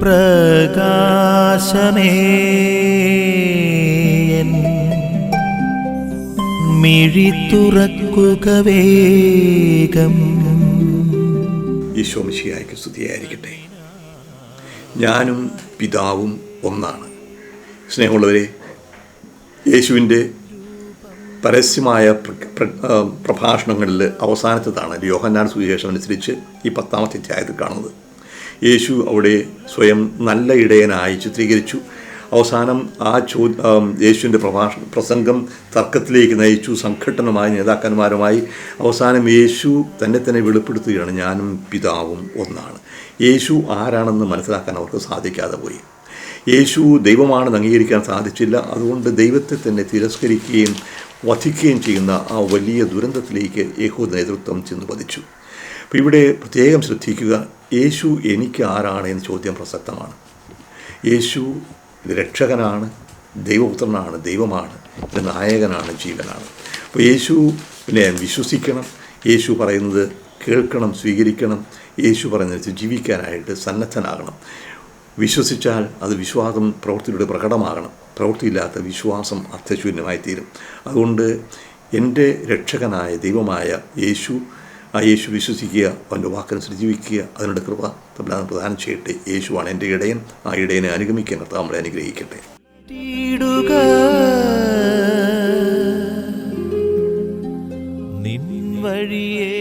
പ്രകാശമേ. മിഴി വേഗം. ഈശോ മിശിഹായ്ക്ക് സ്തുതിയായിരിക്കട്ടെ. ഞാനും പിതാവും ഒന്നാണ്. സ്നേഹമുള്ളവരെ യേശുവിന്റെ പരസ്യമായ പ്രഭാഷണങ്ങളിൽ അവസാനത്തതാണ് യോഹന്നാൻ സുവിശേഷം അനുസരിച്ച് ഈ പത്താമത്തെ അധ്യായത്തിൽ കാണുന്നത്. യേശു അവിടെ സ്വയം നല്ല ഇടയനായി ചിത്രീകരിച്ചു. അവസാനം ആ ചോ യേശുവിന്റെ പ്രഭാഷ പ്രസംഗം തർക്കത്തിലേക്ക് നയിച്ചു. സംഘട്ടനമായി നേതാക്കന്മാരുമായി. അവസാനം യേശു തന്നെ തന്നെ വെളിപ്പെടുത്തുകയാണ് ഞാനും പിതാവും ഒന്നാണ്. യേശു ആരാണെന്ന് മനസ്സിലാക്കാൻ അവർക്ക് സാധിക്കാതെ പോയി. യേശു ദൈവമാണെന്ന് അംഗീകരിക്കാൻ സാധിച്ചില്ല. അതുകൊണ്ട് ദൈവത്തെ തന്നെ തിരസ്കരിക്കുകയും വധിക്കുകയും ചെയ്യുന്ന ആ വലിയ ദുരന്തത്തിലേക്ക് യേഹു നേതൃത്വം ചെന്ന് പതിച്ചു. അപ്പോൾ ഇവിടെ പ്രത്യേകം ശ്രദ്ധിക്കുക യേശു എനിക്ക് ആരാണ് എന്ന ചോദ്യം പ്രസക്തമാണ്. യേശു രക്ഷകനാണ് ദൈവപുത്രനാണ് ദൈവമാണ് നായകനാണ് ജീവനാണ്. അപ്പോൾ യേശു പിന്നെ വിശ്വസിക്കണം യേശു പറയുന്നത് കേൾക്കണം സ്വീകരിക്കണം യേശു പറയുന്നത് ജീവിക്കാനായിട്ട് സന്നദ്ധനാകണം. വിശ്വസിച്ചാൽ അത് വിശ്വാസം പ്രവൃത്തിയുടെ പ്രകടമാകണം. പ്രവൃത്തിയില്ലാത്ത വിശ്വാസം അർത്ഥശൂന്യമായിത്തീരും അതുകൊണ്ട് എന്റെ രക്ഷകനായ ദൈവമായ യേശു ആ യേശു വിശ്വസിക്കുക അവന്റെ വാക്കനുസരിച്ച് ജീവിക്കുക അതിനുള്ള കൃപ തമ്മിലാണ് പ്രധാനം ചെയ്യട്ടെ. യേശുവാണ് എന്റെ ഇടയൻ ആ ഇടയനെ അനുഗമിക്കുന്ന കർത്താവ് അനുഗ്രഹിക്കട്ടെ. വഴിയേ